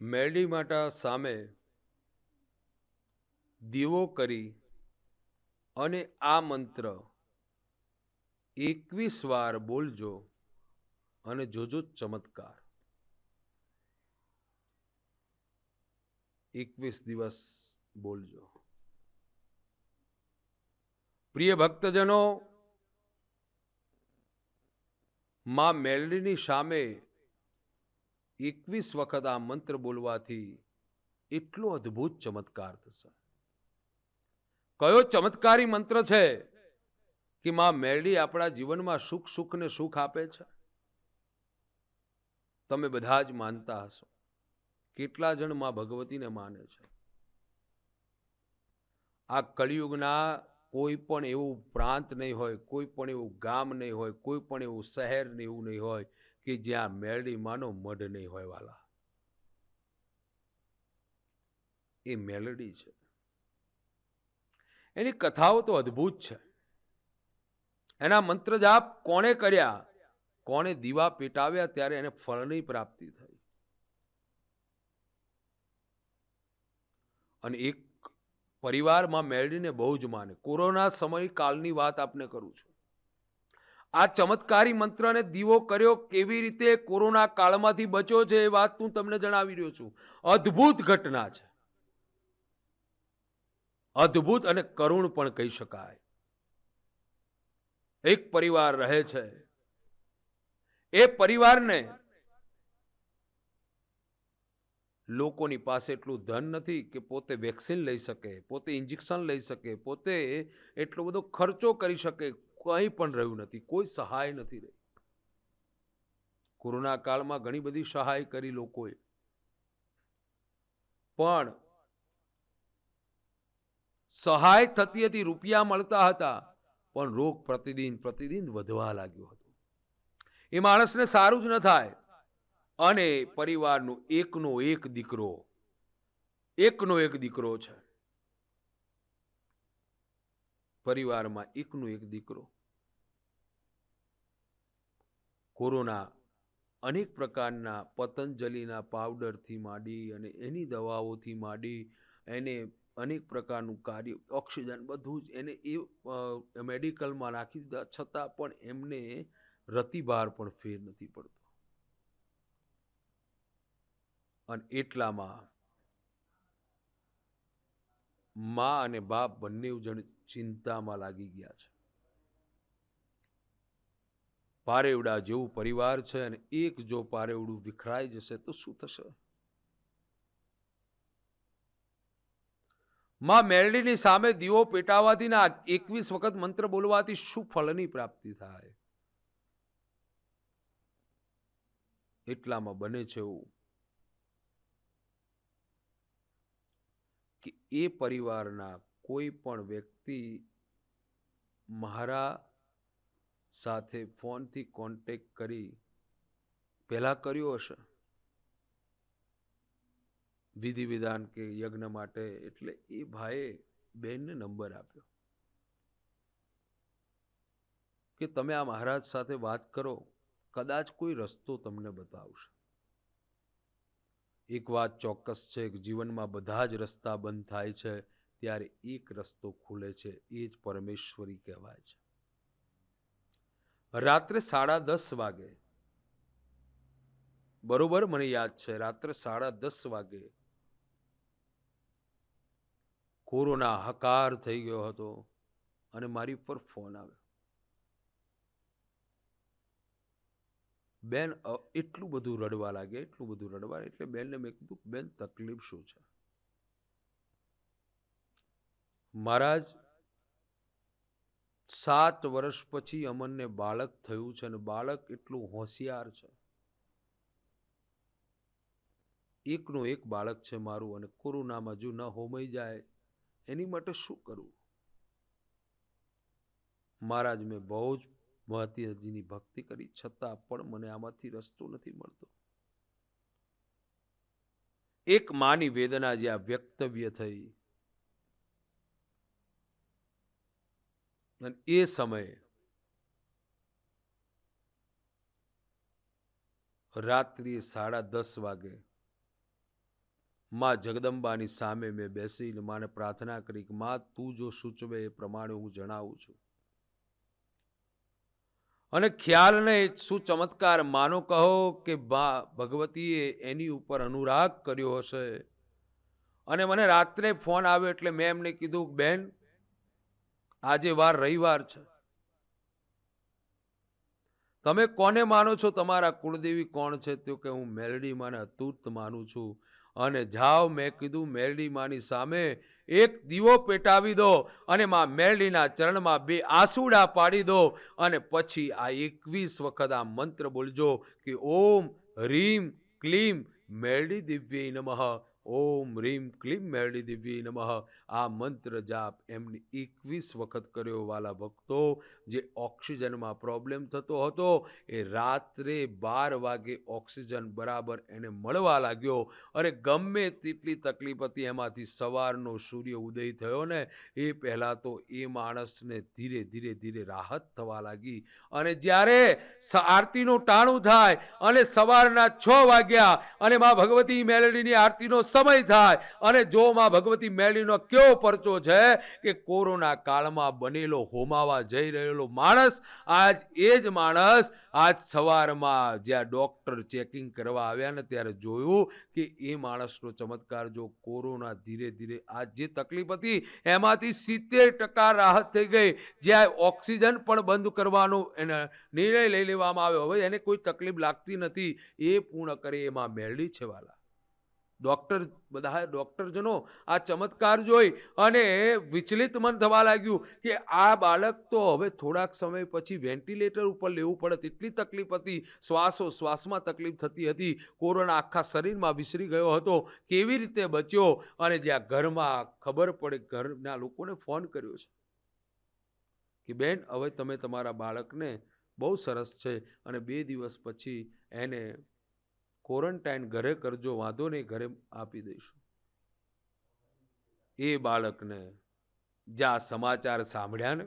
મેરડી માટા સામે દીવો કરી અને આ મંત્ર, એકવીસ વાર બોલજો અને જોજો ચમત્કાર. એકવીસ દિવસ બોલજો. પ્રિય ભક્તજનો, માં મેલડીની સામે એકવીસ વખત આ મંત્ર બોલવાથી એટલો અદ્ભુત ચમત્કાર થશે. કયો ચમત્કારી મંત્ર છે કે માં મેરડી આપણા જીવનમાં સુખ સુખને સુખ આપે છે? તમે બધા જ માનતા હશો. કેટલા જણમાં ભગવતીને માને છે? આ કળિયુગના કોઈ પણ એવું પ્રાંત નહીં હોય, કોઈ પણ એવું ગામ નહીં હોય, કોઈ પણ એવું શહેર ને એવું નહીં હોય કે જ્યાં મેરડી મઢ નહીં હોય વાલા. એ મેલડી છે. એની કથાઓ તો અદ્ભુત છે. એના મંત્ર જાપ કોણે કર્યા? કોણે દીવા પેટાવ્યા ત્યારે એને ફળની પ્રાપ્તિ થઈ. અને એક પરિવારમાં મેળવીને બહુ જ માને. કોરોના સમય કાલની વાત આપને કરું છું. આ ચમત્કારી મંત્રને દીવો કર્યો કેવી રીતે કોરોના કાળમાંથી બચ્યો છે એ વાત હું તમને જણાવી રહ્યો છું. અદ્ભુત ઘટના છે. અદ્ભુત અને કરુણ પણ કહી શકાય. એક પરિવાર રહે છે. એ પરિવારને લોકોની પાસે એટલું ધન નથી કે પોતે વેક્સિન લઈ શકે, પોતે ઇન્જેક્શન લઈ શકે, પોતે એટલો બધો ખર્ચો કરી શકે કંઈ પણ રહ્યું નથી, કોઈ સહાય નથી રહી. કોરોના કાળમાં ઘણી બધી સહાય કરી લોકોએ. પણ સહાય થતી હતી, રૂપિયા મળતા હતા, પણ રોગ પ્રતિદિન પ્રતિદિન વધવા લાગ્યો હતો. એ માણસને સારું જ ન થાય. અને પરિવારનો એકનો એક દીકરો, એકનો એક દીકરો છે. પરિવારમાં એકનો એક દીકરો. કોરોના અનેક પ્રકારના પતંજલિના પાવડરથી માંડી અને એની દવાઓથી માંડી એને અનેક પ્રકારનું કાર્ય, ઓક્સિજન બધું જ એને એ મેડિકલમાં નાખી દીધા. છતાં પણ એમને રતિભાર પણ ફેર નથી પડતો. અને એટલામાં મા અને બાપ બંને જણ ચિંતામાં લાગી ગયા છે. પારેવડા જેવું પરિવાર છે અને એક જો પારેવડું વિખરાઈ જશે તો શું થશે? માં મેરડીની સામે દીવો પેટાવાથી ના એકવીસ વખત મંત્ર બોલવાથી શું ફળની પ્રાપ્તિ થાય? એટલામાં બને છે એવું કે એ પરિવારના કોઈ પણ વ્યક્તિ મારા સાથે ફોનથી કોન્ટેક્ટ કરી પહેલાં કર્યો હશે. વિધિ વિધાન કે યજ્ઞ માટે, એટલે એ ભાઈએ બેનને નંબર આપ્યો. કે તમે આ મહારાજ સાથે વાત કરો, કદાચ કોઈ રસ્તો તમને બતાવશે. એક વાત ચોક્કસ છે કે જીવનમાં બધા જ રસ્તા બંધ થાય છે. ત્યારે એક રસ્તો ખુલે છે, એ જ પરમેશ્વરી કહેવાય છે. રાત્રે સાડા દસ વાગે, બરોબર મને યાદ છે, રાત્રે સાડા દસ વાગે કોરોના હકાર થઈ ગયો હતો અને મારી ઉપર ફોન આવ્યો. બેન એટલું બધું રડવા લાગે એટલું બધું રડવા એટલે બેનને મેં કીધું, બેન, તકલીફ શું છે? મહારાજ, સાત વર્ષ પછી અમનને બાળક થયું છે અને બાળક એટલું હોશિયાર છે. એકનું એક બાળક છે મારું અને કોરોનામાં જો ન હોમઈ જાય, એની માટે શું કરવું મહારાજ, મેં બહુ જ મહાત્યાજીની ભક્તિ કરી, છતાં પણ મને આમાંથી રસ્તો નથી મળતો. એક માની વેદના જ્યાં વ્યક્તવ્ય થઈ. અને એ સમયે રાત્રિએ સાડા દસ વાગે માં જગદંબાની સામે મેં બેસીને માને પ્રાર્થના કરી કે, માં, તું જો સૂચવે એ પ્રમાણે હું જણાવું છું. અને ખ્યાલ નહીં, શું ચમત્કાર માનો કહો કે, બા, ભગવતીએ એની ઉપર અનુરાગ કર્યો હશે? અને મને રાત્રે ફોન આવ્યો એટલે મેં એમને કીધું, બેન આજે વાર રવિવાર છે. તમે કોને માનો છો? તમારા કુળદેવી કોણ છે? તો કે હું મેલડી માને અતૂટ માનું છું. અને જાઓ, મેં કીધું મેલડી માની સામે એક દીવો પેટાવી દો અને માં મેલડીના ચરણમાં બે આંસુડા પાડી દો અને પછી આ એકવીસ વખત આ મંત્ર બોલજો કે ઓમ હ્રીમ ક્લીમ, મેલડી દિવ્ય નમઃ. ઓમ રીમ ક્લીમ મેળી દિવ્ય નમઃ. આ મંત્ર જાપ એમની એકવીસ વખત કર્યો. વાલા ભક્તો, જે ઓક્સિજનમાં પ્રોબ્લેમ થતો હતો, એ રાત્રે બાર વાગે ઓક્સિજન બરાબર એને મળવા લાગ્યો. અરે ગમે તેટલી તકલીફ હતી, એમાંથી સવારનો સૂર્ય ઉદય થયો ને, એ પહેલાં તો એ માણસને ધીરે ધીરે ધીરે રાહત થવા લાગી. અને જ્યારે આરતીનું ટાણું થાય અને સવારના છ વાગ્યા અને મા ભગવતી મેલડીની આરતીનો સમય થાય. અને જો માં ભગવતી મેળીનો કેવો પરચો છે કે કોરોના કાળમાં બનેલો હોમાવા જઈ રહેલો માણસ, આજ એ જ માણસ આજ સવારમાં જ્યાં ડોક્ટર ચેકિંગ કરવા આવ્યા ને ત્યારે જોયું કે એ માણસનો ચમત્કાર જો કોરોના ધીરે ધીરે આ જે તકલીફ હતી એમાંથી સિત્તેર ટકા રાહત થઈ ગઈ. જ્યાં ઓક્સિજન પણ બંધ કરવાનો એને નિર્ણય લઈ લેવામાં આવ્યો. હવે એને કોઈ તકલીફ લાગતી નથી. એ પૂર્ણ કરે એમાં મેળવી છે વાલા. ડોક્ટર, બધા ડૉક્ટરજનો આ ચમત્કાર જોઈ અને વિચલિત મન થવા લાગ્યું કે આ બાળક તો હવે થોડાક સમય પછી વેન્ટિલેટર ઉપર લેવું પડે. તેટલી તકલીફ હતી શ્વાસો શ્વાસમાં તકલીફ થતી હતી. કોરોના આખા શરીરમાં વિસરી ગયો હતો. કેવી રીતે બચ્યો? અને જ્યાં ઘરમાં ખબર પડે, ઘરના લોકોને ફોન કર્યો છે કે બેન, હવે તમે તમારા બાળકને બહુ સરસ છે અને બે દિવસ પછી એને ક્વોરન્ટાઇન ઘરે કરજો વાંધો નહીં ઘરે આપી દઈશું. એ બાળકને જ્યાં સમાચાર સાંભળ્યા ને.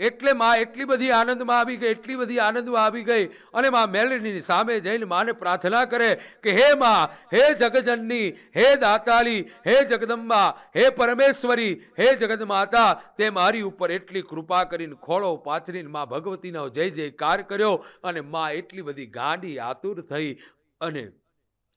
એટલે માં એટલી બધી આનંદમાં આવી ગઈ, એટલી બધી આનંદમાં આવી ગઈ અને માં મેલડીની સામે જઈને માને પ્રાર્થના કરે કે હે માં, હે જગજનની, હે દાતાલી, હે જગદંબા, હે પરમેશ્વરી, હે જગત માતા તે મારી ઉપર એટલી કૃપા કરીને ખોળો પાથરીને માં ભગવતીનો જય જયકાર કર્યો અને માં એટલી બધી ગાંડી આતુર થઈ અને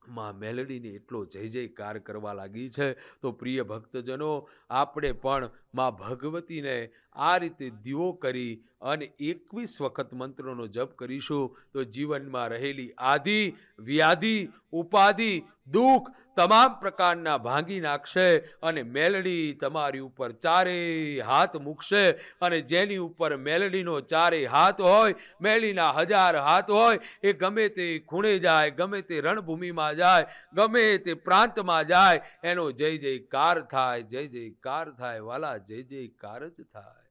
માં મેલડીને એટલો જય જયકાર કરવા લાગી છે. તો પ્રિય ભક્તજનો, આપણે પણ માં ભગવતીને આ રીતે દીવો કરી અને એકવીસ વખત મંત્રોનો જપ કરીશું તો જીવનમાં રહેલી આદિ વ્યાધિ, ઉપાધિ, દુઃખ તમામ પ્રકારના ભાંગી નાખશે અને મેલડી તમારી ઉપર ચારેય હાથ મૂકશે અને જેની ઉપર મેલડીનો ચારેય હાથ હોય, મેલડીના હજાર હાથ હોય, એ ગમે તે ખૂણે જાય, ગમે તે રણભૂમિમાં જાય, ગમે તે પ્રાંતમાં જાય, એનો જય જયકાર થાય, જય જયકાર થાય, વાલા, જય જયકાર જ થાય.